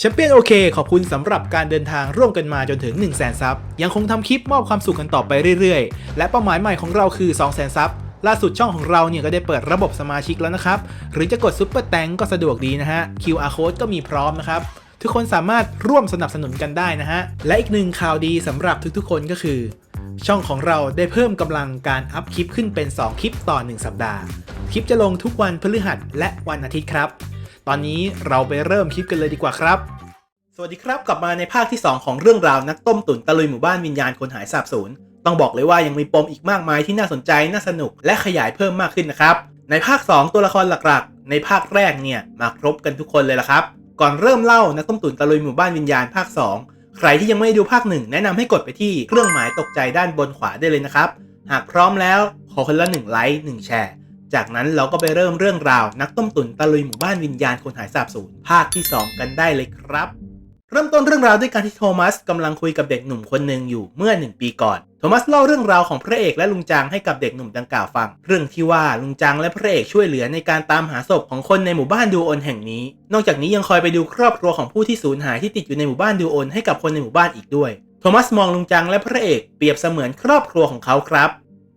แชมเปี้ยนโอเคขอบคุณสำหรับการเดินทางร่วมกันมาจนถึง 1 0 0 0 0แสนซับยังคงทำคลิปมอบความสุขกันต่อไปเรื่อยๆ และเป้าหมายใหม่ของเราคือ 2 0 0 0 0 0ซับล่าสุดช่องของเราเนี่ยก็ได้เปิดระบบสมาชิกแล้วนะครับ หรือจะกดซุปเปอร์แตงก็สะดวกดีนะฮะ QR code ก็มีพร้อมนะครับ ทุกคนสามารถร่วมสนับสนุนกันได้นะฮะ และอีกหนึ่งข่าวดีสำหรับทุกๆ คนก็คือ ช่องของเราได้เพิ่มกำลังการอัพคลิปขึ้นเป็น 2 คลิปต่อ 1 สัปดาห์ คลิปจะลงทุกวันพฤหัสและวันอาทิตย์ครับ ตอนนี้เราไปเริ่มคลิปกันเลยดีกว่าครับ สวัสดีครับกลับมาในภาคที่ 2 ของเรื่องราวนักต้มตุ๋นตะลุยหมู่บ้านวิญญาณคนหายสาบสูญต้องบอกเลยว่ายังมีปมอีกมากมายที่น่าสนใจน่าสนุกและขยายเพิ่มมากขึ้นนะครับ ในภาค 2 ตัวละครหลักๆ ในภาคแรกเนี่ยมาครบกันทุกคนเลยละครับ ก่อนเริ่มเล่านักต้มตุ๋นตะลุยหมู่บ้านวิญญาณภาค 2 ใครที่ยังไม่ได้ดูภาคหนึ่งแนะนำให้กดไปที่เครื่องหมายตกใจด้านบนขวาได้เลยนะครับ หากพร้อมแล้วขอคนละ1ไลค์1แชร์ จากนั้นเราก็ไปเริ่มเรื่องราว นักต้มตุ๋นตะลุยหมู่บ้านวิญญาณคนหายสาบสูญภาคที่ 2 กันได้เลยครับ เริ่มต้นเรื่องราวด้วยการที่โทมัสกำลังคุยกับเด็กหนุ่มคนหนึ่งอยู่เมื่อหนึ่งปีก่อน โทมัสเล่าเรื่องราวของพระเอกและลุงจางให้กับเด็กหนุ่มดังกล่าวฟัง เรื่องที่ว่าลุงจางและพระเอกช่วยเหลือในการตามหาศพของคนในหมู่บ้านดูโอนแห่งนี้ นอกจากนี้ยังคอยไปดูครอบครัวของผู้ที่สูญหายที่ติดอยู่ในหมู่บ้านดูโอนให้กับคนในหมู่บ้านอีกด้วย โทมัสมองลุงจางและพระเอกเปรียบเสมือนครอบครัวของเขาครับ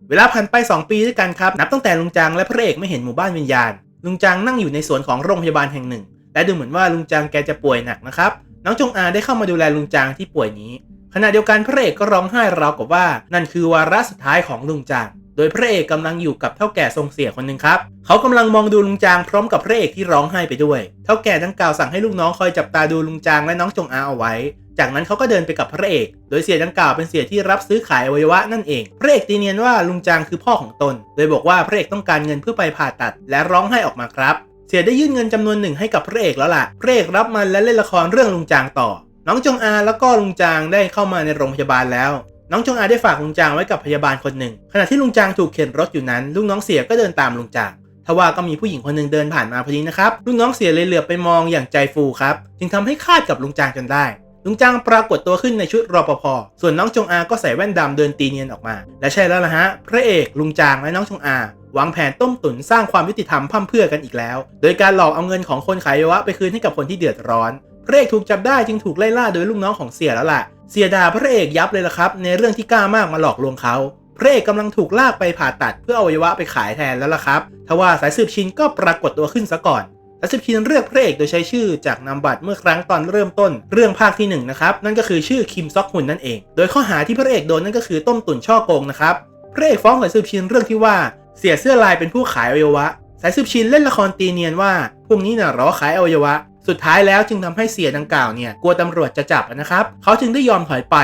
เวลาผ่านไป 2 ปีด้วยกันครับ นับตั้งแต่ลุงจางและพระเอกไม่เห็นหมู่บ้านวิญญาณ ลุงจางนั่งอยู่ในสวนของโรงพยาบาลแห่งหนึ่ง และดูเหมือนว่าลุงจางแกจะป่วยหนักนะครับ น้องจงอาได้เข้ามาดูแลลุงจางที่ป่วยนี้ ขณะเดียวกันพระเอกก็ร้องไห้ราวกับว่า นั่นคือวาระสุดท้ายของลุงจาง โดยพระเอกกำลังอยู่กับเท่าแก่ทรงเสียคนหนึ่งครับ เขากำลังมองดูลุงจางพร้อมกับพระเอกที่ร้องไห้ไปด้วย เท่าแก่ดังกล่าวสั่งให้ลูกน้องคอยจับตาดูลุงจางและน้องจงอาเอาไว้ จากนั้นเขาก็เดินไปกับพระเอก โดยเสียดังกล่าวเป็นเสียที่รับซื้อขายอวัยวะนั่นเอง พระเอกตีเนียนว่าลุงจางคือพ่อของตน โดยบอกว่าพระเอกต้องการเงินเพื่อไปผ่าตัด และร้องไห้ออกมาครับ เสียได้ยื่นเงินจำนวนหนึ่งให้กับพระเอกแล้วล่ะ พระเอกรับมันและเล่นละครเรื่องลุงจางต่อ น้องจงอาแล้วก็ลุงจางได้เข้ามาในโรงพยาบาลแล้ว น้องจงอาได้ฝากลุงจางไว้กับพยาบาลคนหนึ่ง ขณะที่ลุงจางถูกเข็นรถอยู่นั้น ลูกน้องเสียก็เดินตามลุงจางทว่าก็มีผู้หญิงคนหนึ่งเดินผ่านมาพอดีนะครับลูกน้องเสียเลยเหลือบไปมองอย่างใจฟูครับ จึงทำให้คาดกับลุงจางจนได้ ลุงจางปรากฏตัวขึ้นในชุดรปภ ส่วนน้องจงอาก็ใส่แว่นดำเดินตีเนียนออกมา และใช่แล้วล่ะฮะ พระเอกลุงจางและน้องจงอาวางแผนต้มตุ๋นสร้างความยุติธรรมพั่มเพื่อกันอีกแล้ว โดยการหลอกเอาเงินของคนขายอวัยวะไปคืนให้กับคนที่เดือดร้อน พระเอกถูกจับได้จึงถูกไล่ล่าโดยลูกน้องของเสียแล้วล่ะ เสียด่าพระเอกยับเลยล่ะครับ ในเรื่องที่กล้ามากมาหลอกลวงเขา พระเอกกำลังถูกลากไปผ่าตัดเพื่อเอาอวัยวะไปขายแทนแล้วล่ะครับ ทว่าสายสืบชินก็ปรากฏตัวขึ้นซะก่อน สายสืบชินเรียกพระเอกโดยใช้ชื่อจากนามบัตรเมื่อครั้งตอนเริ่มต้นเรื่องภาคที่หนึ่งนะครับนั่นก็คือชื่อคิมซอกฮุนนั่นเอง โดยข้อหาที่พระเอกโดนนั่นก็คือต้มตุ๋นช่อโกงนะครับพระเอกฟ้องสายสืบชินเรื่องที่ว่าเสียเสื้อลายเป็นผู้ขายอวัยวะ สายสืบชินเล่นละครตีเนียนว่า พวกนี้น่ะหรอขายอวัยวะ สุดท้ายแล้วจึงทำให้เสียดังกล่าวเนี่ยกลัวตำรวจจะจับนะครับเขาจึงได้ยอมถอยไป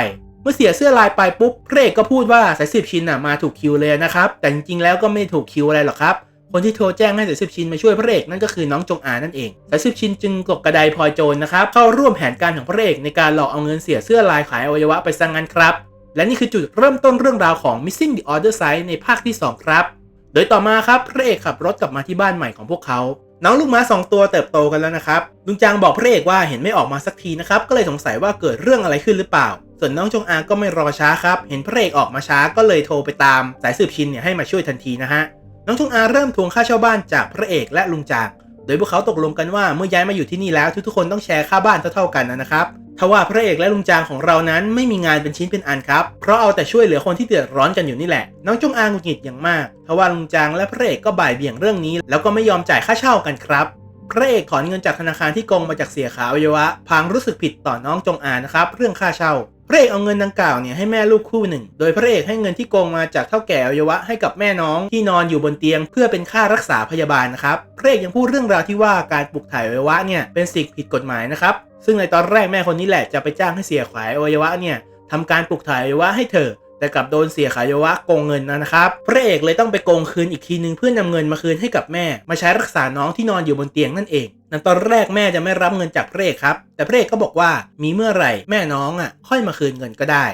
เมื่อเสียเสื้อลายไปปุ๊บพระเอกก็พูดว่าสายสืบชินน่ะมาถูกคิวเลยนะครับแต่จริงๆแล้วก็ไม่ถูกคิวอะไรหรอกครับ คนที่โทรแจ้งให้สายสืบชินมาช่วยพระเอกนั่นก็คือน้องจงอานั่นเองสายสืบชินจึงกบกระไดพลอยโจรนะครับเข้าร่วมแผนการของพระเอกในการหลอกเอาเงินเสียเสื้อลายขายอวัยวะไปซะงั้นครับ และนี่คือจุดเริ่มต้นเรื่องราวของ Missing the Other Side ในภาคที่ 2 ครับ โดยต่อมาครับพระเอกขับรถกลับมาที่บ้านใหม่ของพวกเขาน้องลูกม้าสองตัวเติบโตกันแล้วนะครับลุงจางบอกพระเอกว่าเห็นไม่ออกมาสักทีนะครับก็เลยสงสัยว่าเกิดเรื่องอะไรขึ้นหรือเปล่า ส่วนน้องจงอางก็ไม่รอช้าครับ เห็นพระเอกออกมาช้าก็เลยโทรไปตาม สายสืบชินเนี่ยให้มาช่วยทันทีนะฮะ น้องจงอาเริ่มทวงค่าเช่าบ้านจากพระเอกและลุงจางโดยพวกเขาตกลงกันว่าเมื่อย้ายมาอยู่ที่นี่แล้วทุกๆคนต้องแชร์ค่าบ้านเท่าๆกันนะครับทว่าพระเอกและลุงจางของเรานั้นไม่มีงานเป็นชิ้นเป็นอันครับ เพราะเอาแต่ช่วยเหลือคนที่เดือดร้อนกันอยู่นี่แหละ น้องจงอางหงุดหงิดอย่างมากทว่าลุงจางและพระเอกก็บ่ายเบี่ยงเรื่องนี้ แล้วก็ไม่ยอมจ่ายค่าเช่ากันครับ พระเอกถอนเงินจากธนาคารที่โกงมาจากเสียขาวัยวะพางรู้สึกผิดต่อน้องจงอางนะครับ เรื่องค่าเช่า พระเอกเอาเงินดังกล่าวเนี่ยให้แม่ลูกคู่หนึ่ง โดยพระเอกให้เงินที่โกงมาจากเท่าแก่อวัยวะให้กับแม่น้องที่นอนอยู่บนเตียง เพื่อเป็นค่ารักษาพยาบาลนะครับ พระเอกยังพูดเรื่องราวที่ว่าการปลูกถ่ายอวัยวะเนี่ยเป็นสิ่งผิดกฎหมายนะครับ ซึ่งในตอนแรกแม่คนนี้แหละจะไปจ้างให้เสียขายอวัยวะเนี่ยทำการปลูกถ่ายอวัยวะให้เธอ แต่กลับโดนเสียขายวะโกงเงินนะครับพระเอกเลยต้องไปโกงคืนอีกทีนึงเพื่อนำเงินมาคืนให้กับแม่ มาใช้รักษาน้องที่นอนอยู่บนเตียงนั่นเองในตอนแรกแม่จะไม่รับเงินจากพระเอกครับ แต่พระเอกก็บอกว่ามีเมื่อไหร่แม่น้องอะค่อยมาคืนเงินก็ได้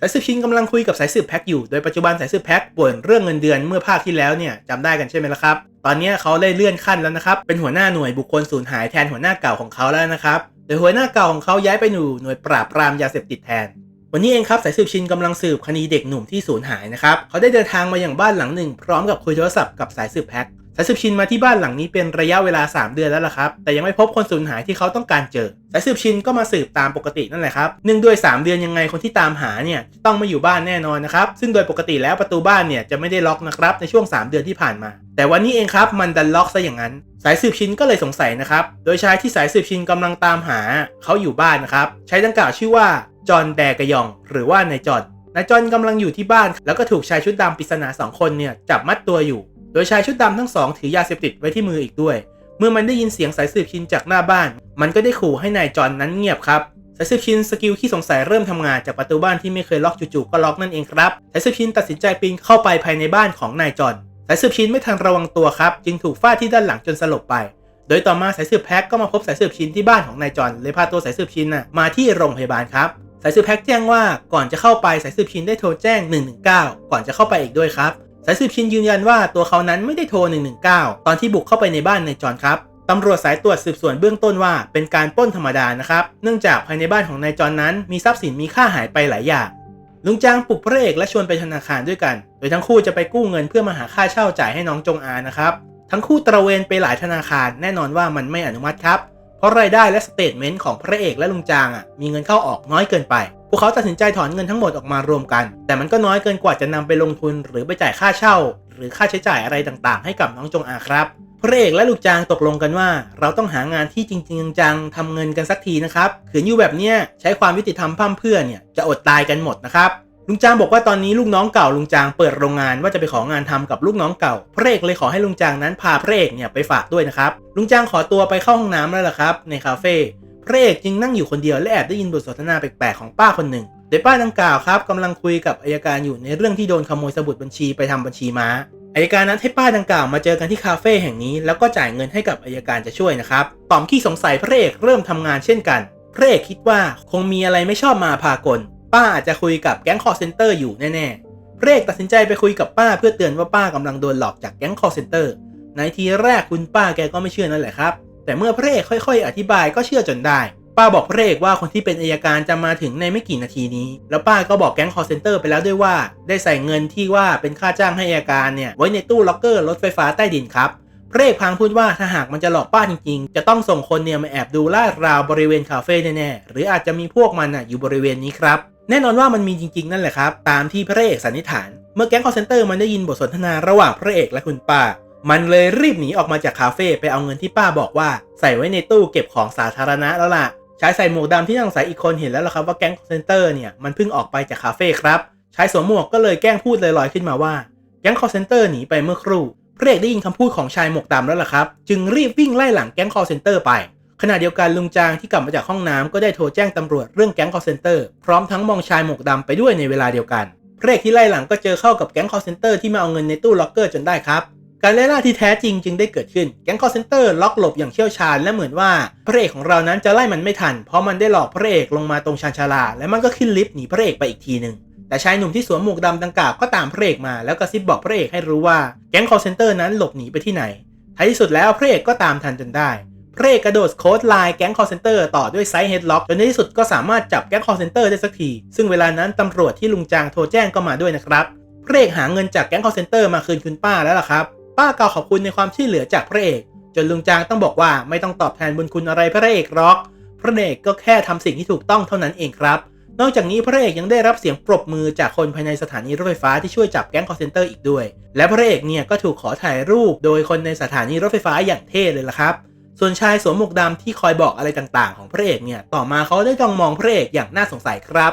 สายสืบชินกำลังคุยกับสายสืบแพ็กอยู่ โดยปัจจุบันสายสืบแพ็กป่วนเรื่องเงินเดือนเมื่อภาคที่แล้วเนี่ยจำได้กันใช่ไหมล่ะครับ ตอนนี้เขาได้เลื่อนขั้นแล้วนะครับ เป็นหัวหน้าหน่วยบุคคลสูญหายแทนหัวหน้าเก่าของเขาแล้วนะครับ โดยหัวหน้าเก่าของเขาย้ายไปอยู่หน่วยปราบปรามยาเสพติดแทน วันนี้เองครับสายสืบชินกำลังสืบคดีเด็กหนุ่มที่สูญหายนะครับเขาได้เดินทางมาอย่างบ้านหลังหนึ่ง พร้อมกับคุยโทรศัพท์กับสายสืบแพ็กสายสืบชินมาที่บ้านหลังนี้เป็นระยะเวลา 3 เดือนแล้วล่ะครับ แต่ยังไม่พบคนสูญหายที่เขาต้องการเจอ สายสืบชินก็มาสืบตามปกตินั่นแหละครับ เนื่องด้วย 3 เดือนยังไงคนที่ตามหาเนี่ยต้องมาอยู่บ้านแน่นอนนะครับ ซึ่งโดยปกติแล้วประตูบ้านเนี่ยจะไม่ได้ล็อกนะครับในช่วง 3 เดือนที่ผ่านมา แต่วันนี้เองครับมันดันล็อกซะอย่างนั้น สายสืบชินก็เลยสงสัยนะครับ โดยชายที่สายสืบชินกำลังตามหาเขาอยู่บ้านนะครับ ใช้ดังกล่าวชื่อว่า จอห์นแดกยอง หรือว่านายจอห์นนายจอห์นกำลังอยู่ที่บ้าน แล้วก็ถูกชายชุดดำปริศนาสองคนเนี่ยจับมัดตัวอยู่ โดยชายชุดดำทั้งสองถือยาเสพติดไว้ที่มืออีกด้วย เมื่อมันได้ยินเสียงสายสืบชินจากหน้าบ้าน มันก็ได้ขู่ให้นายจอห์นนั้นเงียบครับสายสืบชินสกิลที่สงสัยเริ่มทำงานจากประตูบ้านที่ไม่เคยล็อกจู่ๆก็ล็อกนั่นเองครับสายสืบชินตัดสินใจปีนเข้าไปภายในบ้านของนายจอห์นสายสืบชินไม่ทันระวังตัวครับจึงถูกฟาดที่ด้านหลังจนสลบไป โดยต่อมาสายสืบแพ็กก็มาพบสายสืบชินที่บ้านของนายจอนเลยพาตัวสายสืบชินน่ะมาที่โรงพยาบาลครับ สายสืบแพ็กแจ้งว่าก่อนจะเข้าไปสายสืบชินได้โทรแจ้ง 119 ก่อนจะเข้าไปอีกด้วยครับสายสืบชินยืนยันว่าตัวเขานั้นไม่ได้โทร 119 ตอนที่บุกเข้าไปในบ้านในจอนครับตำรวจสายตรวจสืบสวนเบื้องต้นว่าเป็นการปล้นธรรมดานะครับ เนื่องจากภายในบ้านของนายจอนนั้นมีทรัพย์สินมีค่าหายไปหลายอย่าง ลุงจางปลุกพระเอกและชวนไปธนาคารด้วยกัน โดยทั้งคู่จะไปกู้เงินเพื่อมาหาค่าเช่าจ่ายให้น้องจงอานะครับ ทั้งคู่ตระเวนไปหลายธนาคารแน่นอนว่ามันไม่อนุมัติครับ เพราะรายได้และสเตทเมนต์ของพระเอกและลุงจางอะมีเงินเข้าออกน้อยเกินไป พวกเขาตัดสินใจถอนเงินทั้งหมดออกมารวมกัน แต่มันก็น้อยเกินกว่าจะนำไปลงทุนหรือไปจ่ายค่าเช่า หรือค่าใช้จ่ายอะไรต่างๆ ให้กับน้องจงอาครับ พระเอกและลูกจางตกลงกันว่า เราต้องหางานที่จริงๆจังๆทำเงินกันสักทีนะครับขืนอยู่แบบเนี้ยใช้ความยุติธรรมพั่มเพื่อเนี่ยจะอดตายกันหมดนะครับ ลุงจางบอกว่าตอนนี้ลูกน้องเก่าลุงจางเปิดโรงงานว่าจะไปของานทำกับลูกน้องเก่า พระเอกเลยขอให้ลุงจางนั้นพาพระเอกเนี่ยไปฝากด้วยนะครับ ลุงจางขอตัวไปเข้าห้องน้ำแล้วล่ะครับในคาเฟ่พระเอกจึงนั่งอยู่คนเดียวและแอบได้ยินบทสนทนาแปลกๆของป้าคนหนึ่งโดยป้าดังกล่าวครับกำลังคุยกับอายการอยู่ในเรื่องที่โดนขโมยสมุดบัญชีไปทำบัญชีม้าอายการนั้นให้ป้าดังกล่าวมาเจอกันที่คาเฟ่แห่งนี้แล้วก็จ่ายเงินให้กับอายการจะช่วยนะครับต่อมขี้สงสัยพระเอกเริ่มทำงานเช่นกัน พระเอกคิดว่าคงมีอะไรไม่ชอบมาพากล ป้าอาจจะคุยกับแก๊งคอร์เซนเตอร์อยู่แน่ๆเพรเอกตัดสินใจไปคุยกับป้าเพื่อเตือนว่าป้ากำลังโดนหลอกจากแก๊งคอร์เซนเตอร์ในทีแรกคุณป้าแกก็ไม่เชื่อนั่นแหละครับ แต่เมื่อเพรเอกค่อยๆ อธิบายก็เชื่อจนได้ ป้าบอกเพรเอกว่าคนที่เป็นอายการจะมาถึงในไม่กี่นาทีนี้ แล้วป้าก็บอกแก๊งคอร์เซนเตอร์ไปแล้วด้วยว่า ได้ใส่เงินที่ว่าเป็นค่าจ้างให้อายการเนี่ยไว้ในตู้ล็อกเกอร์รถไฟฟ้าใต้ดินครับเพรเอกพางพูดว่าถ้าหากมันจะหลอกป้าจริงๆ จะต้องส่งคนเนี่ยมาแอบดูลาดราวบริเวณคาเฟ่แน่ๆ หรืออาจจะมีพวกมันอะอยู่บริเวณนี้ครับ แน่นอนว่ามันมีจริงๆ นั่นแหละครับ ตามที่พระเอกสันนิษฐาน เมื่อแก๊งคอเซนเตอร์มันได้ยินบทสนทนาระหว่างพระเอกและคุณป้า มันเลยรีบหนีออกมาจากคาเฟ่ไปเอาเงินที่ป้าบอกว่า ใส่ไว้ในตู้เก็บของสาธารณะแล้วล่ะชายใส่หมวกดำที่นั่งใส่อีกคนเห็นแล้วล่ะครับว่าแก๊งคอเซนเตอร์เนี่ยมันเพิ่งออกไปจากคาเฟ่ครับชายสวมหมวกก็เลยแกล้งพูดลอยๆขึ้นมาว่าแก๊งคอเซนเตอร์หนีไปเมื่อครู่พระเอกได้ยินคำพูดของชายหมวกดำแล้วล่ะครับ จึงรีบวิ่งไล่หลังแก๊งคอเซนเตอร์ไป ขณะเดียวกันลุงจางที่กลับมาจากห้องน้ำก็ได้โทรแจ้งตำรวจเรื่องแก๊งคอร์เซนเตอร์พร้อมทั้งมองชายหมวกดำไปด้วยในเวลาเดียวกันพระเอกที่ไล่หลังก็เจอเข้ากับแก๊งคอร์เซนเตอร์ที่มาเอาเงินในตู้ล็อกเกอร์จนได้ครับ การไล่ล่าที่แท้จริงจึงได้เกิดขึ้น แก๊งคอร์เซนเตอร์ล็อกหลบอย่างเชี่ยวชาญและเหมือนว่าพระเอกของเรานั้นจะไล่มันไม่ทัน เพราะมันได้หลอกพระเอกลงมาตรงชานชาลา และมันก็ขึ้นลิฟต์หนีพระเอกไปอีกทีหนึ่งแต่ชายหนุ่มที่สวมหมวกดำดังกล่าวก็ตามพระเอกมาแล้วก็ซิบบอกพระเอกให้รู้ว่าแก๊งคอร์เซนเตอร์นั้นหลบหนีไปที่ไหนท้ายที่สุดแล้วพระเอกก็ตามทันจนได้ พระเอกกระโดดโค้ดไลน์แก๊งคอร์เซนเตอร์ต่อด้วยไซส์เฮดล็อกจนในที่สุดก็สามารถจับแก๊งคอร์เซนเตอร์ได้สักที ซึ่งเวลานั้นตำรวจที่ลุงจางโทรแจ้งก็มาด้วยนะครับพระเอกหาเงินจากแก๊งคอร์เซนเตอร์มาคืนคุณป้าแล้วล่ะครับป้ากล่าวขอบคุณในความช่วยเหลือจากพระเอก จนลุงจางต้องบอกว่าไม่ต้องตอบแทนบุญคุณอะไรพระเอกหรอก พระเอกก็แค่ทำสิ่งที่ถูกต้องเท่านั้นเองครับ นอกจากนี้พระเอกยังได้รับเสียงปรบมือจากคนภายในสถานีรถไฟฟ้าที่ช่วยจับแก๊งคอร์เซนเตอร์อีกด้วย และพระเอกเนี่ยก็ถูกขอถ่ายรูป โดยคนในสถานีรถไฟฟ้าอย่างเท่เลยล่ะครับ ส่วนชายสวมหมวกดำที่คอยบอกอะไรต่างๆ ของพระเอกเนี่ย ต่อมาเขาได้จ้องมองพระเอกอย่างน่าสงสัยครับ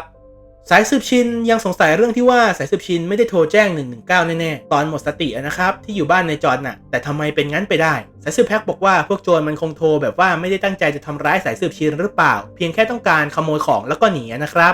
สายสืบชินยังสงสัยเรื่องที่ว่าสายสืบชินไม่ได้โทรแจ้ง 119 แน่ๆ ตอนหมดสตินะครับ ที่อยู่บ้านในจอนน่ะ แต่ทำไมเป็นงั้นไปได้ สายสืบแพ็กบอกว่าพวกโจรมันคงโทรแบบว่าไม่ได้ตั้งใจจะทำร้ายสายสืบชินหรือเปล่า เพียงแค่ต้องการขโมยของแล้วก็หนีนะครับ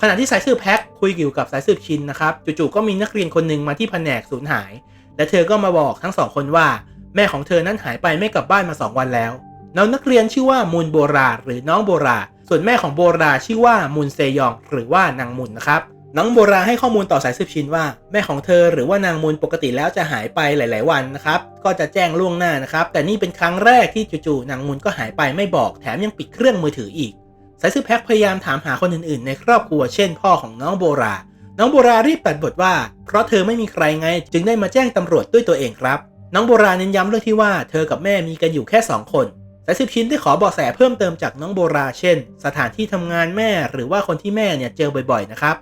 ขณะที่สายสืบแพ็กคุยอยู่กับสายสืบชินนะครับจู่ๆก็มีนักเรียนคนหนึ่งมาที่แผนกสูญหาย และเธอก็มาบอกทั้งสองคนว่า แม่ของเธอนั้นหายไปไม่กลับบ้านมา 2 วันแล้ว น้องนักเรียนชื่อว่ามูนโบราหรือน้องโบรา ส่วนแม่ของโบราชื่อว่ามูนเซยอง หรือว่านางมุนนะครับน้องโบราให้ข้อมูลต่อสายสืบชินว่า แม่ของเธอหรือว่านางมุนปกติแล้วจะหายไปหลาย ๆ วันนะครับ ก็จะแจ้งล่วงหน้านะครับ แต่นี่เป็นครั้งแรกที่จู่ๆนางมุนก็หายไปไม่บอกแถมยังปิดเครื่องมือถืออีก สายสืบแพ็กพยายามถามหาคนอื่น ๆ ในครอบครัวเช่นพ่อของน้องโบรา น้องโบรารีบตัดบทว่า เพราะเธอไม่มีใครไง จึงได้มาแจ้งตำรวจด้วยตัวเองครับ น้องโบราณเน้นย้ำเรื่องที่ว่าเธอกับแม่มีกันอยู่แค่ 2 คนสายสืบชิ้นได้ขอเบาะแสเพิ่มเติมจากน้องโบรา เช่น สถานที่ทำงานแม่หรือว่าคนที่แม่เนี่ยเจอบ่อยๆนะครับ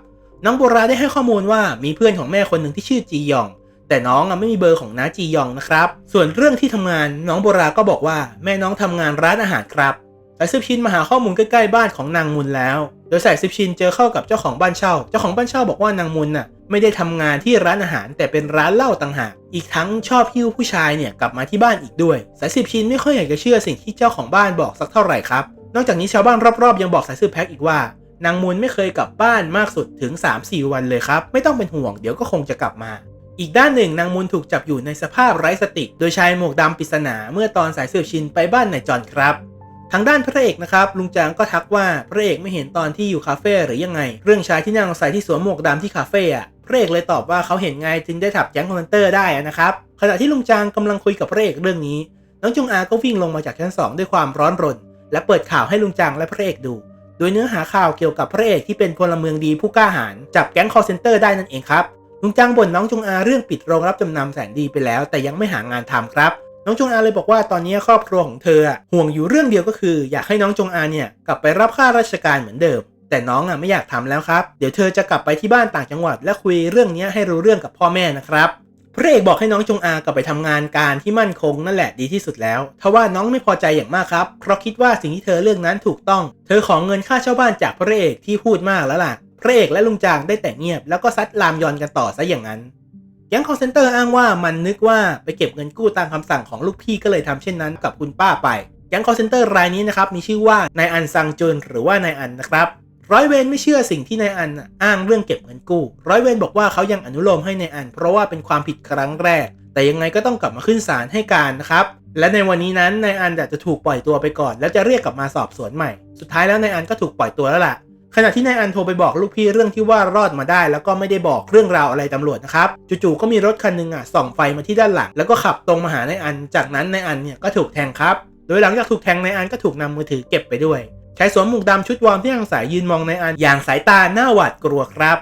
น้องโบราได้ให้ข้อมูลว่ามีเพื่อนของแม่คนหนึ่งที่ชื่อจียอง แต่น้องไม่มีเบอร์ของน้าจียองนะครับ ส่วนเรื่องที่ทำงานน้องโบราก็บอกว่าแม่น้องทำงานร้านอาหารครับสายสืบชิ้นมาหาข้อมูลใกล้ๆบ้านของนางมุนแล้ว ดยสายสืบชินเจอเข้ากับเจ้าของบ้านเช่า เจ้าของบ้านเช่าบอกว่านางมุนน่ะไม่ได้ทำงานที่ร้านอาหารแต่เป็นร้านเหล้าต่างหาก อีกทั้งชอบหิ้วผู้ชายเนี่ยกลับมาที่บ้านอีกด้วย สายสืบชินไม่ค่อยอยากจะเชื่อสิ่งที่เจ้าของบ้านบอกสักเท่าไหร่ครับ นอกจากนี้ชาวบ้านรอบๆยังบอกสายสืบแพ็กอีกว่า นางมุนไม่เคยกลับบ้านมากสุดถึง 3-4 วันเลยครับ ไม่ต้องเป็นห่วงเดี๋ยวก็คงจะกลับมา อีกด้านหนึ่งนางมุนถูกจับอยู่ในสภาพไร้สติ โดยชายหมวกดำปริศนาเมื่อตอนสายสืบชินไปบ้านนายจอนครับ ทางด้านพระเอกนะครับลุงจางก็ทักว่าพระเอกไม่เห็นตอนที่อยู่คาเฟ่หรือยังไง เรื่องชายที่นั่งใส่ที่สวมหมวกดำที่คาเฟ่อะพระเอกเลยตอบว่าเขาเห็นไงจึงได้ถับแจ้งคอมเมนเตอร์ได้นะครับขณะที่ลุงจางกำลังคุยกับพระเอกเรื่องนี้ น้องจงอาก็วิ่งลงมาจากชั้นสองด้วยความร้อนรน และเปิดข่าวให้ลุงจางและพระเอกดู โดยเนื้อหาข่าวเกี่ยวกับพระเอกที่เป็นพลเมืองดีผู้กล้าหาญจับแก๊งคอร์เซนเตอร์ได้นั่นเองครับลุงจางบ่นน้องจงอาเรื่องปิดโรงรับจำนำแสนดีไปแล้ว แต่ยังไม่หางานทำครับ น้องจงอาเลยบอกว่าตอนนี้ครอบครัวของเธอห่วงอยู่เรื่องเดียวก็คือ อยากให้น้องจงอาเนี่ยกลับไปรับข้าราชการเหมือนเดิม แต่น้องอะไม่อยากทำแล้วครับเดี๋ยวเธอจะกลับไปที่บ้านต่างจังหวัด และคุยเรื่องนี้ให้รู้เรื่องกับพ่อแม่นะครับพระเอกบอกให้น้องจงอากลับไปทำงานการที่มั่นคงนั่นแหละดีที่สุดแล้วทว่าน้องไม่พอใจอย่างมากครับ เพราะคิดว่าสิ่งที่เธอเลือกนั้นถูกต้อง เธอของเงินค่าเช่าบ้านจากพระเอกที่พูดมากแล้วล่ะ พระเอกและลุงจางได้แต่เงียบแล้วก็ซัดลามยอนกันต่อซะอย่างนั้น แก๊งคอร์เซนเตอร์อ้างว่ามันนึกว่าไปเก็บเงินกู้ตามคำสั่งของลูกพี่ก็เลยทำเช่นนั้นกับคุณป้าไปแก๊งคอร์เซนเตอร์รายนี้นะครับมีชื่อว่านายอันซังจุนหรือว่านายอันนะครับร้อยเวรไม่เชื่อสิ่งที่นายอันอ้างเรื่องเก็บเงินกู้ ร้อยเวรบอกว่าเขายังอนุโลมให้นายอัน เพราะว่าเป็นความผิดครั้งแรก แต่ยังไงก็ต้องกลับมาขึ้นศาลให้การนะครับและในวันนี้นั้นนายอันจจะถูกปล่อยตัวไปก่อน แล้วจะเรียกกลับมาสอบสวนใหม่ สุดท้ายแล้วนายอันก็ถูกปล่อยตัวแล้วล่ะ ขณะที่นายอันโทรไปบอกลูกพี่เรื่องที่ว่ารอดมาได้ แล้วก็ไม่ได้บอกเรื่องราวอะไรตำรวจนะครับ จู่ๆก็มีรถคันหนึ่งอะส่องไฟมาที่ด้านหลัง แล้วก็ขับตรงมาหานายอัน จากนั้นนายอันเนี่ยก็ถูกแทงครับ โดยหลังจากถูกแทงนายอันก็ถูกนำมือถือเก็บไปด้วยชายสวมหมวกดำชุดวอร์มที่ยังสายยืนมองนายอันอย่างสายตาหน้าหวาดกลัวครับ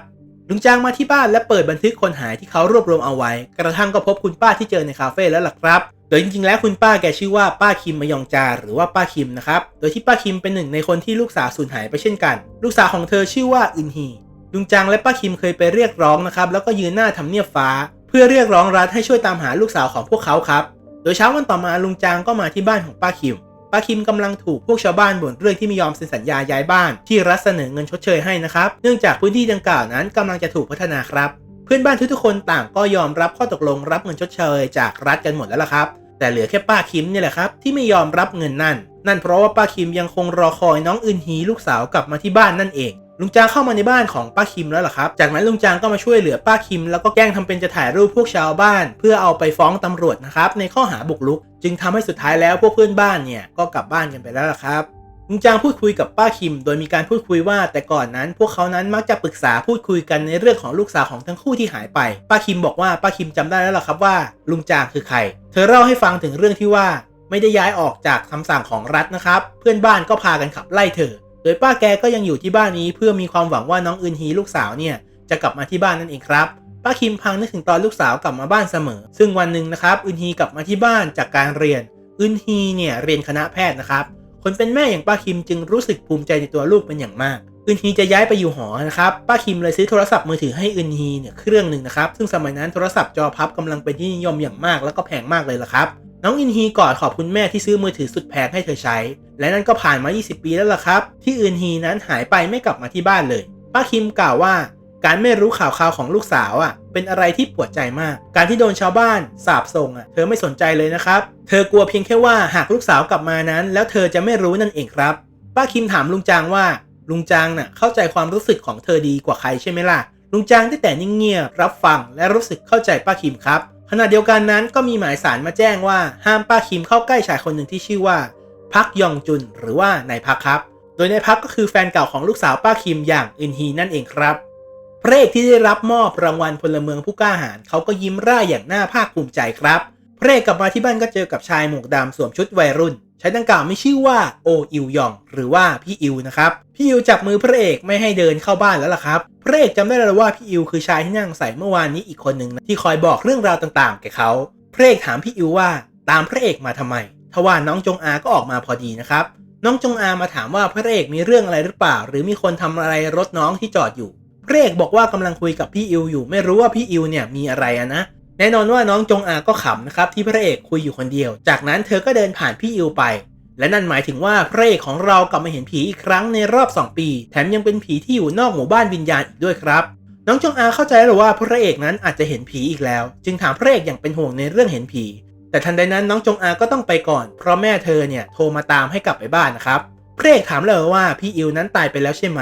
ลุงจางมาที่บ้านและเปิดบันทึกคนหายที่เขารวบรวมเอาไว้ กระทั่งก็พบคุณป้าที่เจอในคาเฟ่แล้วล่ะครับ ดยจริงๆ แล้วคุณป้าแกชื่อว่าป้าคิมมยองจา หรือว่าป้าคิมนะครับ โดยที่ป้าคิมเป็นหนึ่งในคนที่ลูกสาวสูญหายไปเช่นกัน ลูกสาวของเธอชื่อว่าอึนฮีลุงจางและป้าคิมเคยไปเรียกร้องนะครับ แล้วก็ยืนหน้าทำเนียบฟ้า เพื่อเรียกร้องรัฐให้ช่วยตามหาลูกสาวของพวกเขาครับ โดยเช้าวันต่อมาลุงจางก็มาที่บ้านของป้าคิม ป้าคิมกำลังถูกพวกชาวบ้านบ่นเรื่องที่ไม่ยอมเซ็นสัญญาย้ายบ้าน ที่รัฐเสนอเงินชดเชยให้นะครับ เนื่องจากพื้นที่ดังกล่าวนั้นกำลังจะถูกพัฒนาครับ เพื่อนบ้านทุกๆคนต่างก็ยอมรับข้อตกลงรับเงินชดเชย จากรัฐกันหมดแล้วล่ะครับ แต่เหลือแค่ป้าคิมเนี่ยแหละครับ ที่ไม่ยอมรับเงินนั่น นั่นเพราะว่าป้าคิมยังคงรอคอยน้องอึนฮีลูกสาวกลับมาที่บ้านนั่นเองลุงจางเข้ามาในบ้านของป้าคิมแล้วล่ะครับ จากนั้นลุงจางก็มาช่วยเหลือป้าคิม แล้วก็แกล้งทำเป็นจะถ่ายรูปพวกชาวบ้าน เพื่อเอาไปฟ้องตำรวจนะครับในข้อหาบุกรุก จึงทำให้สุดท้ายแล้วพวกเพื่อนบ้านเนี่ยก็กลับบ้านกันไปแล้วล่ะครับ ลุงจางพูดคุยกับป้าคิม โดยมีการพูดคุยว่าแต่ก่อนนั้น พวกเขานั้นมักจะปรึกษาพูดคุยกันในเรื่องของลูกสาวของทั้งคู่ที่หายไป ป้าคิมบอกว่าป้าคิมจำได้แล้วล่ะครับว่า ลุงจางคือใคร เธอเล่าให้ฟังถึงเรื่องที่ว่า ไม่ได้ย้ายออกจากคำสั่งของรัฐนะครับ เพื่อนบ้านก็พากันขับไล่เธอ โดยป้าแกก็ยังอยู่ที่บ้านนี้ เพื่อมีความหวังว่าน้องอึนฮีลูกสาวเนี่ยจะกลับมาที่บ้านนั่นเองครับป้าคิมพังนึกถึงตอนลูกสาวกลับมาบ้านเสมอ ซึ่งวันหนึ่งนะครับอึนฮีกลับมาที่บ้านจากการเรียนอึนฮีเนี่ยเรียนคณะแพทย์นะครับ คนเป็นแม่อย่างป้าคิมจึงรู้สึกภูมิใจในตัวลูกเป็นอย่างมาก อึนฮีจะย้ายไปอยู่หอนะครับป้าคิมเลยซื้อโทรศัพท์มือถือให้อึนฮีเนี่ยเครื่องหนึ่งนะครับซึ่งสมัยนั้นโทรศัพท์จอพับกำลังเป็นที่นิยมอย่างมากแล้วก็แพงมากเลยล่ะครับน้องอินฮีกอดขอบคุณแม่ที่ซื้อมือถือสุดแพงให้เธอใช้ และนั่นก็ผ่านมา 20 ปีแล้วล่ะครับ ที่อึนฮีนั้นหายไปไม่กลับมาที่บ้านเลย ป้าคิมกล่าวว่า การไม่รู้ข่าวคราวของลูกสาวอะ เป็นอะไรที่ปวดใจมาก การที่โดนชาวบ้านสาบส่งอะเธอไม่สนใจเลยนะครับ เธอกลัวเพียงแค่ว่าหากลูกสาวกลับมานั้น แล้วเธอจะไม่รู้นั่นเองครับ ป้าคิมถามลุงจางว่าลุงจางน่ะเข้าใจความรู้สึกของเธอดีกว่าใครใช่ไหมล่ะลุงจางได้แต่นิ่งเงียบรับฟังและรู้สึกเข้าใจป้าคิมครับขณะเดียวกันนั้นก็มีหมายสารมาแจ้งว่าห้ามป้าคิมเข้าใกล้ชายคนหนึ่งที่ชื่อว่าพักยองจุนหรือว่านายพักครับ โดยนายพักก็คือแฟนเก่าของลูกสาวป้าคิมอย่างอินฮีนั่นเองครับ พระเอกที่ได้รับมอบรางวัลพลเมืองผู้กล้าหาญเขาก็ยิ้มร่าอย่างน่าภาคภูมิใจครับ พระเอกกลับมาที่บ้านก็เจอกับชายหมวกดำสวมชุดวัยรุ่นชายดังกล่าวไม่ชื่อว่าโออิวยอง หรือว่าพี่อิวนะครับ พี่อิวจับมือพระเอกไม่ให้เดินเข้าบ้านแล้วล่ะครับ พระเอกจำได้เลยว่าพี่อิวคือชายที่นั่งใส่เมื่อวานนี้อีกคนหนึ่งนะที่คอยบอกเรื่องราวต่างๆ แก่เขา พระเอกถามพี่อิวว่าตามพระเอกมาทำไมทว่าน้องจงอาก็ออกมาพอดีนะครับ น้องจงอามาถามว่าพระเอกมีเรื่องอะไรหรือเปล่า หรือมีคนทำอะไรรถน้องที่จอดอยู่ พระเอกบอกว่ากำลังคุยกับพี่อิวอยู่ไม่รู้ว่าพี่อิวเนี่ยมีอะไรนะแน่นอนว่าน้องจงอาก็ขำนะครับที่พระเอกคุยอยู่คนเดียว จากนั้นเธอก็เดินผ่านพี่อิวไป และนั่นหมายถึงว่าพระเอกของเรากลับมาเห็นผีอีกครั้งในรอบ 2 ปี แถมยังเป็นผีที่อยู่นอกหมู่บ้านวิญญาณอีกด้วยครับน้องจงอาเข้าใจแล้วว่าพระเอกนั้นอาจจะเห็นผีอีกแล้ว จึงถามพระเอกอย่างเป็นห่วงในเรื่องเห็นผี แต่ทันใดนั้นน้องจงอาก็ต้องไปก่อน เพราะแม่เธอเนี่ยโทรมาตามให้กลับไปบ้านนะครับพระเอกถามเลยว่าพี่อิวนั้นตายไปแล้วใช่ไหม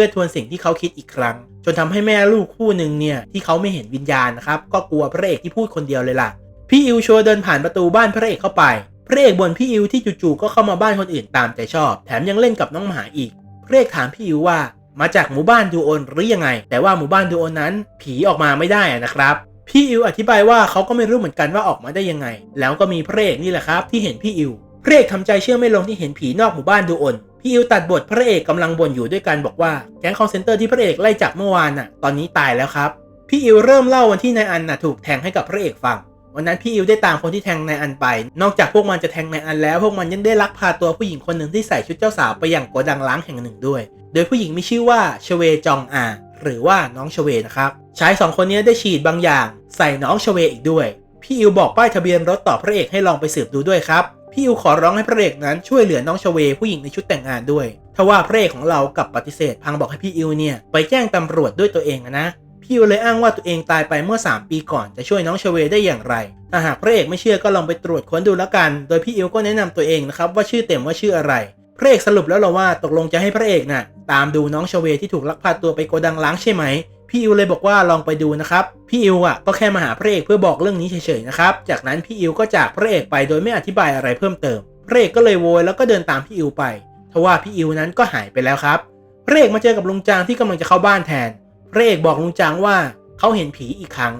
พื่อทวนสิ่งที่เขาคิดอีกครั้ง จนทำให้แม่ลูกคู่หนึ่งเนี่ยที่เขาไม่เห็นวิญญาณนะครับก็กลัวพระเอกที่พูดคนเดียวเลยล่ะ พี่อิวชัวร์เดินผ่านประตูบ้านพระเอกเข้าไป พระเอกบ่นพี่อิวที่จู่ๆก็เข้ามาบ้านคนอื่นตามใจชอบ แถมยังเล่นกับน้องหมาอีก พระเอกถามพี่อิวว่ามาจากหมู่บ้านดูโอนหรือยังไง แต่ว่าหมู่บ้านดูโอนนั้น ผีออกมาไม่ได้นะครับพี่อิวอธิบายว่าเขาก็ไม่รู้เหมือนกันว่าออกมาได้ยังไง แล้วก็มีพระเอกนี่แหละครับที่เห็นพี่อิวพระเอกทำใจเชื่อไม่ลงที่เห็นผีนอกหมู่บ้านดูโอน พี่อิวตัดบทพระเอกกำลังบ่นอยู่ด้วยกันบอกว่าแก๊งคอลเซนเตอร์ที่พระเอกไล่จับเมื่อวานน่ะตอนนี้ตายแล้วครับพี่อิวเริ่มเล่าวันที่นายอันน่ะถูกแทงให้กับพระเอกฟัง วันนั้นพี่อิวได้ตามคนที่แทงนายอันไป นอกจากพวกมันจะแทงนายอันแล้ว พวกมันยังได้ลักพาตัวผู้หญิงคนหนึ่งที่ใส่ชุดเจ้าสาวไปอยังโกดังล้างแห่งหนึ่งด้วย โดยผู้หญิงมีชื่อว่าชเวจองอา หรือว่าน้องชเวนะครับชายสองคนนี้ได้ฉีดบางอย่าง ใส่น้องชเวอีกด้วย พี่อิวบอกป้ายทะเบียนรถต่อพระเอกให้ลองไปสืบดูด้วยครับ พี่อิวขอร้องให้พระเอกนั้นช่วยเหลือน้องชเวผู้หญิงในชุดแต่งงานด้วยทว่าพระเอกของเรากลับปฏิเสธพังบอกให้พี่อิวเนี่ยไปแจ้งตำรวจด้วยตัวเองนะพี่อิวเลยอ้างว่าตัวเองตายไปเมื่อ 3 ปีก่อนจะช่วยน้องชเวได้อย่างไรถ้าหากพระเอกไม่เชื่อก็ลองไปตรวจค้นดูแล้วกัน โดยพี่อิวก็แนะนำตัวเองนะครับว่าชื่อเต็มว่าชื่ออะไรพระเอกสรุปแล้วเราว่าตกลงจะให้พระเอกน่ะตามดูน้องชเวที่ถูกลักพาตัวไปโกดังล้างใช่ไหม พี่อิวเลยบอกว่าลองไปดูนะครับ พี่อิวอะก็แค่มาหาพระเอกเพื่อบอกเรื่องนี้เฉยๆนะครับ จากนั้นพี่อิวก็จากพระเอกไปโดยไม่อธิบายอะไรเพิ่มเติม พระเอกก็เลยโวยแล้วก็เดินตามพี่อิวไปทว่าพี่อิวนั้นก็หายไปแล้วครับ พระเอกมาเจอกับลุงจางที่กำลังจะเข้าบ้านแทน พระเอกบอกลุงจางว่าเขาเห็นผีอีกครั้ง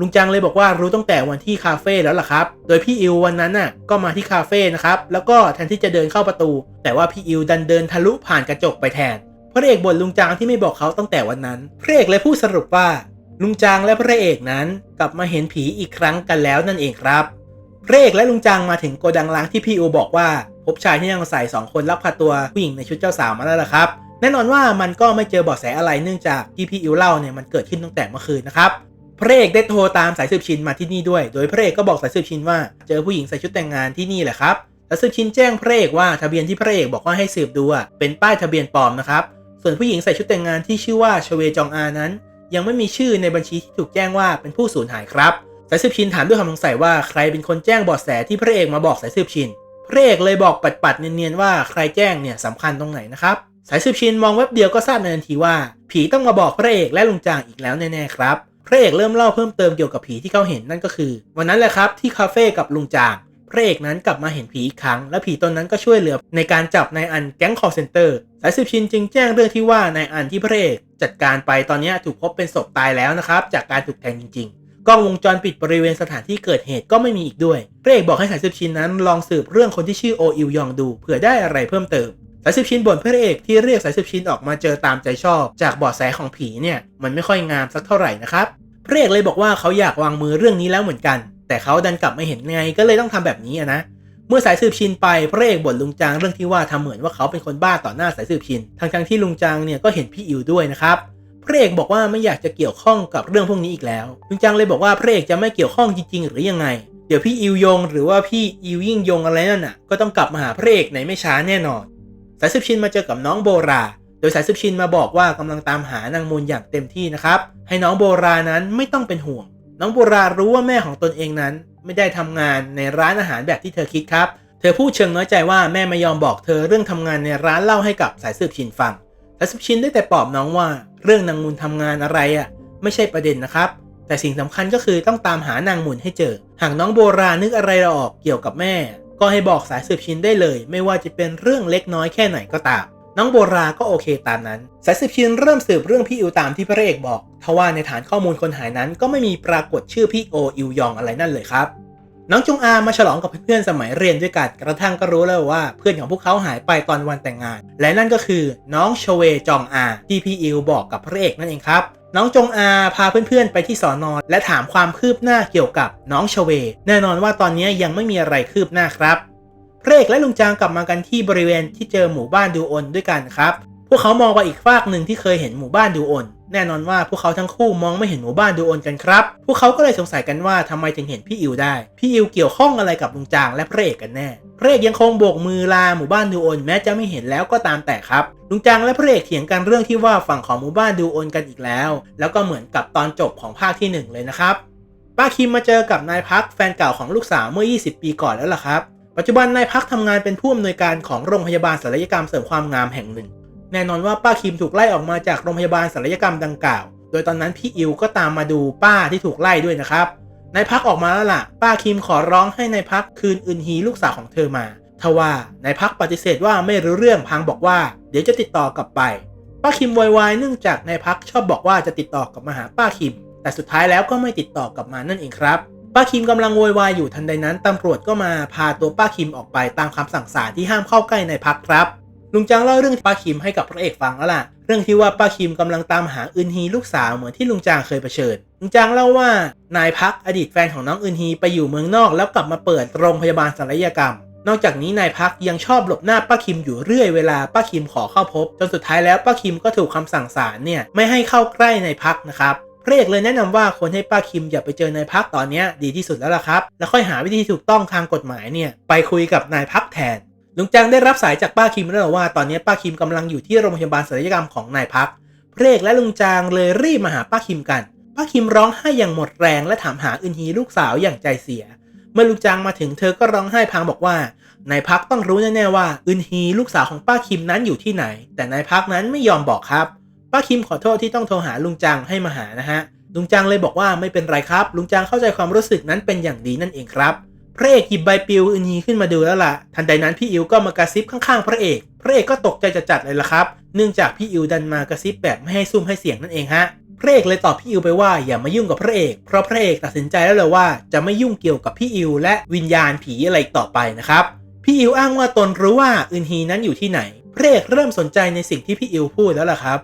ลุงจางเลยบอกว่ารู้ตั้งแต่วันที่คาเฟ่แล้วล่ะครับ โดยพี่อิววันนั้นน่ะก็มาที่คาเฟ่นะครับ แล้วก็แทนที่จะเดินเข้าประตู แต่ว่าพี่อิวดันเดินทะลุผ่านกระจกไปแทน พระเอกบ่นลุงจางที่ไม่บอกเขาตั้งแต่วันนั้น พระเอกเลยพูดสรุปว่า ลุงจางและพระเอกนั้นกลับมาเห็นผีอีกครั้งกันแล้วนั่นเองครับพระเอกและลุงจางมาถึงโกดังล้างที่พี่อิวบอกว่า พบชายที่นั่งใส่สองคนลักพาตัวผู้หญิงในชุดเจ้าสาวมาแล้วล่ะครับ แน่นอนว่ามันก็ไม่เจอเบาะแสอะไรเนื่องจากที่พี่อิวเล่าเนี่ยมันเกิดขึ้นตั้งแต่เมื่อคืนนะครับพระเอกได้โทรตามสายสืบชินมาที่นี่ด้วย โดยพระเอกก็บอกสายสืบชินว่าเจอผู้หญิงใส่ชุดแต่งงานที่นี่แหละครับสายสืบชินแจ้งพระเอกว่าทะเบียนที่พระเอกบอกว่าให้สืบดูเป็นป้ายทะเบียนปลอมนะครับ ส่วนผู้หญิงใส่ชุดแต่งงานที่ชื่อว่าชเวจองอานั้น ยังไม่มีชื่อในบัญชีที่ถูกแจ้งว่าเป็นผู้สูญหายครับสายสืบชินถามด้วยความสงสัยว่าใครเป็นคนแจ้งเบาะแสที่พระเอกมาบอกสายสืบชิน พระเอกเลยบอกปัดๆเนียนๆว่าใครแจ้งเนี่ยสำคัญตรงไหนนะครับสายสืบชินมองแวบเดียวก็ทราบในทันทีว่า ผีต้องมาบอกพระเอกและลุงจางอีกแล้วแน่ๆครับ พระเอกเริ่มเล่าเพิ่มเติมเกี่ยวกับผีที่เขาเห็นนั่นก็คือ วันนั้นแหละครับที่คาเฟ่กับลุงจาง พระเอกนั้นกลับมาเห็นผีอีกครั้ง และผีตนนั้นก็ช่วยเหลือในการจับนายอันแก๊งคอร์เซนเตอร์สายสืบชินจึงแจ้งเรื่องที่ว่านายอันที่พระเอกจัดการไปตอนนี้ถูกพบเป็นศพตายแล้วนะครับจากการถูกแทงจริงๆกล้องวงจรปิดบริเวณสถานที่เกิดเหตุก็ไม่มีอีกด้วยพระเอกบอกให้สายสืบชินนั้นลองสืบเรื่องคนที่ชื่อโออิวยองดูเผื่อได้อะไรเพิ่มเติมสายสืบชินบ่นพระเอกที่เรียกสายสืบชินออกมาเจอตามใจชอบ จากบาะแสของผีเนี่ยมันไม่ค่อยงามสักเท่าไหร่นะครับพระเอกเลยบอกว่าเขาอยากวางมือเรื่องนี้แล้วเหมือนกัน แต่เขาดันกลับไม่เห็นไงก็เลยต้องทำแบบนี้นะเมื่อสายสืบชินไปพระเอกบ่นลุงจางเรื่องที่ว่าทำเหมือนว่าเขาเป็นคนบ้าต่อหน้าสายสืบชินทั้งๆที่ลุงจางเนี่ยก็เห็นพี่อิวด้วยนะครับพระเอกบอกว่าไม่อยากจะเกี่ยวข้องกับเรื่องพวกนี้อีกแล้วลุงจางเลยบอกว่าพระเอกจะไม่เกี่ยวข้องจริง ๆ หรือยังไง เดี๋ยวพี่อิวยง หรือว่าพี่อิวยิ่งยงอะไรนั่นน่ะก็ต้องกลับมาหาพระเอกในไม่ช้าแน่นอน สายสืบชินมาเจอกับน้องโบรา โดยสายสืบชินมาบอกว่ากำลังตามหานางมูลอย่างเต็มที่นะครับ ให้น้องโบรานั้นไม่ต้องเป็นห่วง น้องโบรารู้ว่าแม่ของตนเองนั้น ไม่ได้ทำงานในร้านอาหารแบบที่เธอคิดครับ เธอพูดเชิงน้อยใจว่าแม่ไม่ยอมบอกเธอเรื่องทำงานในร้านเหล้าให้กับสายสืบชินฟังสายสืบชินได้แต่ปลอบน้องว่า เรื่องนางมูลทำงานอะไรอะ่ะ ไม่ใช่ประเด็นนะครับ แต่สิ่งสำคัญก็คือต้องตามหานางมูลให้เจอ หากน้องโบรานึกอะไรเราออกเกี่ยวกับแม่ ก็ให้บอกสายสืบชินได้เลย ไม่ว่าจะเป็นเรื่องเล็กน้อยแค่ไหนก็ตามน้องโบราก็โอเคตามนั้น สายสืบชินเริ่มสืบเรื่องพี่อิวตามที่พระเอกบอก ทว่าในฐานข้อมูลคนหายนั้นก็ไม่มีปรากฏชื่อพี่โออิวยองอะไรนั่นเลยครับ น้องจงอามาฉลองกับเพื่อนสมัยเรียนด้วยกันกระทั่งก็รู้แล้วว่าเพื่อนของพวกเขาหายไปตอนวันแต่งงาน และนั่นก็คือน้องชเวจองอาที่พี่อิวบอกกับพระเอกนั่นเองครับน้องจงอาพาเพื่อนๆไปที่สอนอและถามความคืบหน้าเกี่ยวกับน้องชเว แน่นอนว่าตอนนี้ยังไม่มีอะไรคืบหน้าครับ พระเอกและลุงจางกลับมากันที่บริเวณที่เจอหมู่บ้านดูอนด้วยกันครับ วกเขามองไปอีกฟากหนึ่งที่เคยเห็นหมู่บ้านดูโอนแน่นอนว่าพวกเขาทั้งคู่มองไม่เห็นหมู่บ้านดูโอนกันครับ พวกเขาก็เลยสงสัยกันว่าทำไมถึงเห็นพี่อิวได้ พี่อิวเกี่ยวข้องอะไรกับลุงจางและพระเอกกันแน่ พระเอกยังคงโบกมือลาหมู่บ้านดูโอนแม้จะไม่เห็นแล้วก็ตามแต่ครับ ลุงจางและพระเอกเถียงกันเรื่องที่ว่าฝั่งของหมู่บ้านดูโอนกันอีกแล้ว แล้วก็เหมือนกับตอนจบของภาคที่หนึ่งเลยนะครับป้าคิมมาเจอกับนายพักแฟนเก่าของลูกสาวเมื่อ 20 ปีก่อนแล้วล่ะครับ ปัจจุบันนายพักทำงานเป็นผู้อำนวยการของโรงพยาบาลศัลยกรรมเสริมความงามแห่งหนึ่ง แน่นอนว่าป้าคิมถูกไล่ออกมาจากโรงพยาบาลศัลยกรรมดังกล่าว โดยตอนนั้นพี่อิวก็ตามมาดูป้าที่ถูกไล่ด้วยนะครับนายพักออกมาแล้วล่ะ ป้าคิมขอร้องให้นายพักคืนอึนฮีลูกสาวของเธอมาทว่านายพักปฏิเสธว่าไม่รู้เรื่องพังบอกว่า เดี๋ยวจะติดต่อกลับไป ป้าคิมวอยวายเนื่องจากนายพักชอบบอกว่าจะติดต่อกลับมาหาป้าคิม แต่สุดท้ายแล้วก็ไม่ติดต่อกลับมานั่นเองครับ ป้าคิมกำลังโวยวายอยู่ทันใดนั้นตำรวจก็มาพาตัวป้าคิมออกไปตามคำสั่งศาลที่ห้ามเข้าใกล้นายพักครับ ลุงจังเล่าเรื่องป้าคิมให้กับพระเอกฟังแล้วล่ะ เรื่องที่ว่าป้าคิมกำลังตามหาอึนฮีลูกสาวเหมือนที่ลุงจางเคยเผชิญ ลุงจางเล่าว่านายพักอดีตแฟนของน้องอึนฮีไปอยู่เมืองนอกแล้วกลับมาเปิดโรงพยาบาลศัลยกรรม นอกจากนี้นายพักยังชอบหลบหน้าป้าคิมอยู่เรื่อยเวลาป้าคิมขอเข้าพบ จนสุดท้ายแล้วป้าคิมก็ถูกคำสั่งศาลเนี่ยไม่ให้เข้าใกล้นายพักนะครับพระเอกเลยแนะนำว่าควรให้ป้าคิมอย่าไปเจอนายพักตอนนี้ดีที่สุดแล้วล่ะครับ แล้วค่อยหาวิธีถูกต้องทางกฎหมายเนี่ยไปคุยกับนายพักแทน ลุงจังได้รับสายจากป้าคิมแล้วว่าตอนนี้ป้าคิมกำลังอยู่ที่โรงพยาบาลศัลยกรรมของนายพักพระเอกและลุงจางเลยรีบมาหาป้าคิมกัน ป้าคิมร้องไห้อย่างหมดแรงและถามหาอึนฮีลูกสาวอย่างใจเสีย เมื่อลุงจางมาถึงเธอก็ร้องไห้พังบอกว่านายพักต้องรู้แน่ๆว่าอึนฮีลูกสาวของป้าคิมนั้นอยู่ที่ไหน แต่นายพักนั้นไม่ยอมบอกครับ ป้าคิมขอโทษที่ต้องโทรหาลุงจังให้มาหานะฮะ ลุงจังเลยบอกว่าไม่เป็นไรครับ ลุงจังเข้าใจความรู้สึกนั้นเป็นอย่างดีนั่นเองครับ พระเอกหยิบใบปลิวอึนฮีขึ้นมาดูแล้วล่ะ ทันใดนั้นพี่อิวก็มากระซิบข้างๆ พระเอก พระเอกก็ตกใจจัดๆเลยล่ะครับ เนื่องจากพี่อิวดันมากระซิบแบบไม่ให้ซุ่มให้เสียงนั่นเองฮะ พระเอกเลยตอบพี่อิวไปว่าอย่ามายุ่งกับพระเอก เพราะพระเอกตัดสินใจแล้วเลยว่าจะไม่ยุ่งเกี่ยวกับพี่อิวและวิญญาณผีอะไรต่อไปนะครับ พี่อิวอ้างว่าตนรู้ว่าอึนฮีนั้นอยู่ที่ไหน พระเอกเริ่มสนใจในสิ่งที่พี่อิวพูดแล้วล่ะครับ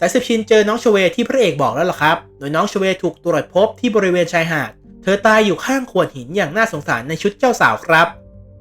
สายสืบชินเจอน้องชเวที่พระเอกบอกแล้วล่ะครับ โดยน้องชเวถูกตรวจพบที่บริเวณชายหาด เธอตายอยู่ข้างขวดหินอย่างน่าสงสารในชุดเจ้าสาวครับ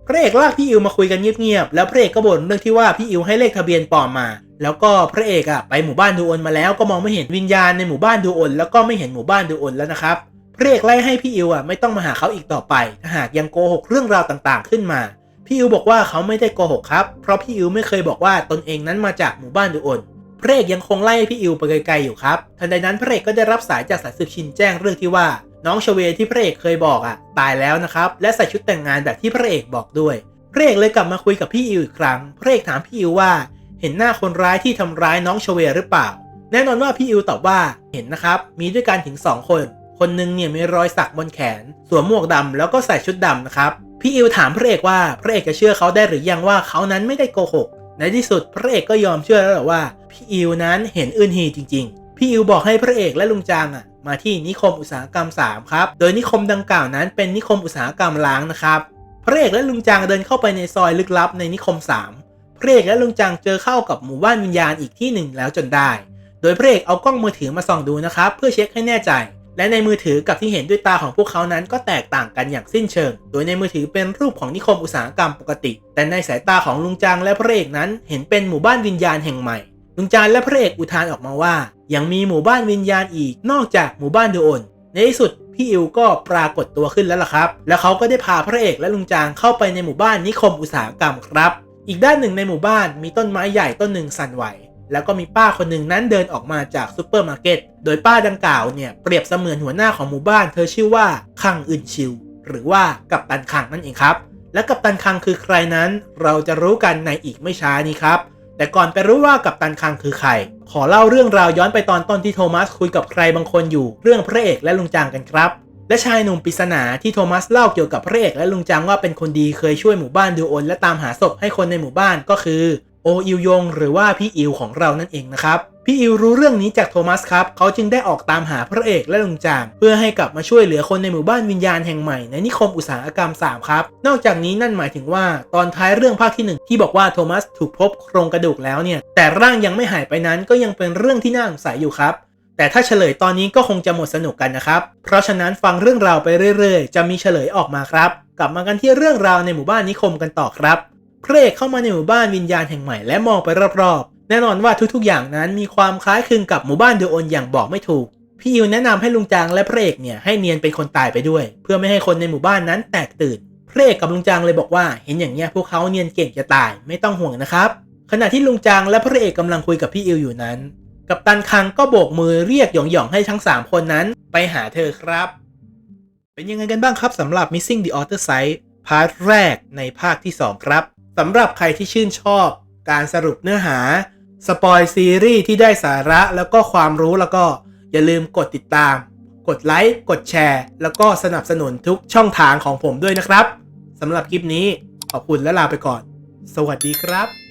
พระเอกลากพี่อิวมาคุยกันเงียบๆ แล้วพระเอกก็บ่นเรื่องที่ว่าพี่อิวให้เลขทะเบียนปลอมมา แล้วก็พระเอกอะไปหมู่บ้านดูโอนมาแล้วก็มองไม่เห็นวิญญาณในหมู่บ้านดูโอนแล้วก็ไม่เห็นหมู่บ้านดูโอนแล้วนะครับ พระเอกไล่ให้พี่อิวอะไม่ต้องมาหาเขาอีกต่อไป ถ้าหากยังโกหกเรื่องราวต่างๆ ขึ้นมา พี่อิวบอกว่าเขาไม่ได้โกหกครับ เพราะพี่อิวไม่เคยบอกว่าตนเองนั้นมาจากหมู่บ้านดูโอนพระเอกยังคงไล่พี่อิวไปไกลๆอยู่ครับ ทันใดนั้นพระเอกก็ได้รับสายจากสายสืบชินแจ้งเรื่องที่ว่า น้องชเวที่พระเอกเคยบอกอะตายแล้วนะครับ และใส่ชุดแต่งงานแบบที่พระเอกบอกด้วย พระเอกเลยกลับมาคุยกับพี่อิวอีกครั้ง พระเอกถามพี่อิวว่า เห็นหน้าคนร้ายที่ทำร้ายน้องชเวหรือเปล่า แน่นอนว่าพี่อิวตอบว่าเห็นนะครับ มีด้วยกันถึง 2 คน คนหนึ่งเนี่ยมีรอยสักบนแขน สวมหมวกดำแล้วก็ใส่ชุดดำนะครับพี่อิวถามพระเอกว่าพระเอกจะเชื่อเขาได้หรือยังว่าเขานั้นไม่ได้โกหก ในที่สุดพระเอกก็ยอมเชื่อแล้วแหละว่า พี่อิวนั้นเห็นอึนฮีจริง ๆ พี่อิวบอกให้พระเอกและลุงจางอะ มาที่นิคมอุตสาหกรรม 3 ครับ โดยนิคมดังกล่าวนั้นเป็นนิคมอุตสาหกรรมล้างนะครับพระเอกและลุงจางเดินเข้าไปในซอยลึกลับในนิคม 3 พระเอกและลุงจางเจอเข้ากับหมู่บ้านวิญญาณอีกที่หนึ่งแล้วจนได้ โดยพระเอกเอากล้องมือถือมาส่องดูนะครับเพื่อเช็คให้แน่ใจ และในมือถือกับที่เห็นด้วยตาของพวกเขานั้นก็แตกต่างกันอย่างสิ้นเชิง โดยในมือถือเป็นรูปของนิคมอุตสาหกรรมปกติ แต่ในสายตาของลุงจางและพระเอกนั้นเห็นเป็นหมู่บ้านวิญญาณแห่งใหม่ ลุงจางและพระเอกอุทานออกมาว่า ยังมีหมู่บ้านวิญญาณอีกนอกจากหมู่บ้านดูโอนในที่สุดพี่อิวก็ปรากฏตัวขึ้นแล้วล่ะครับ แล้วเขาก็ได้พาพระเอกและลุงจางเข้าไปในหมู่บ้านนิคมอุตสาหกรรมครับ อีกด้านหนึ่งในหมู่บ้านมีต้นไม้ใหญ่ต้นหนึ่งสั่นไหว แล้วก็มีป้าคนหนึ่งนั้นเดินออกมาจากซูเปอร์มาร์เก็ต โดยป้าดังกล่าวเนี่ยเปรียบเสมือนหัวหน้าของหมู่บ้าน เธอชื่อว่าคังอึนชิว หรือว่ากัปตันคังนั่นเองครับ และกัปตันคังคือใครนั้น เราจะรู้กันในอีกไม่ช้านี้ครับ แต่ก่อนไปรู้ว่ากัปตันคังคือใคร ขอเล่าเรื่องราวย้อนไปตอนต้นที่โทมัสคุยกับใครบางคนอยู่เรื่องพระเอกและลุงจางกันครับ และชายหนุ่มปริศนาที่โทมัสเล่าเกี่ยวกับพระเอกและลุงจางว่าเป็นคนดีเคยช่วยหมู่บ้านดูโอนและตามหาศพให้คนในหมู่บ้านก็คือ โออิวยงหรือว่าพี่อิวของเรานั่นเองนะครับพี่อิวรู้เรื่องนี้จากโทมัสครับ เขาจึงได้ออกตามหาพระเอกและลุงจาง เพื่อให้กลับมาช่วยเหลือคนในหมู่บ้านวิญญาณแห่งใหม่ในนิคมอุตสาหกรรม 3 ครับ นอกจากนี้นั่นหมายถึงว่าตอนท้ายเรื่องภาคที่ 1 ที่บอกว่าโทมัสถูกพบโครงกระดูกแล้วเนี่ย แต่ร่างยังไม่หายไปนั้นก็ยังเป็นเรื่องที่น่าสงสัยอยู่ครับ แต่ถ้าเฉลยตอนนี้ก็คงจะหมดสนุกกันนะครับ เพราะฉะนั้นฟังเรื่องราวไปเรื่อย ๆ จะมีเฉลยออกมาครับ กลับมากันที่เรื่องราวในหมู่บ้านนิคมกันต่อครับ ระเอกเข้ามาในหมู่บ้านวิญญาณแห่งใหม่และมองไปรอบๆ แน่นอนว่าทุกๆ อย่างนั้นมีความคล้ายคลึงกับหมู่บ้านเดอโอนอย่างบอกไม่ถูก พี่อิวแนะนำให้ลุงจางและพระเอกเนี่ยให้เนียนเป็นคนตายไปด้วย เพื่อไม่ให้คนในหมู่บ้านนั้นแตกตื่น พระเอกกับลุงจางเลยบอกว่า เห็นอย่างเงี้ยพวกเขาเนียนเก่งจะตายไม่ต้องห่วงนะครับ ขณะที่ลุงจางและพระเอกกำลังคุยกับพี่อิวอยู่นั้น กัปตันคังก็โบกมือเรียกหยองๆให้ทั้ง 3 คนนั้นไปหาเธอครับ เป็นยังไงกันบ้างครับสำหรับ Missing the Author Site พาร์ทแรกในภาคที่ 2 ครับ สำหรับใครที่ชื่นชอบการสรุปเนื้อหา สปอยซีรีส์ที่ได้สาระแล้วก็ความรู้แล้วก็อย่าลืมกดติดตาม กดไลค์ กดแชร์ แล้วก็สนับสนุนทุกช่องทางของผมด้วยนะครับสำหรับคลิปนี้ขอบคุณและลาไปก่อน สวัสดีครับ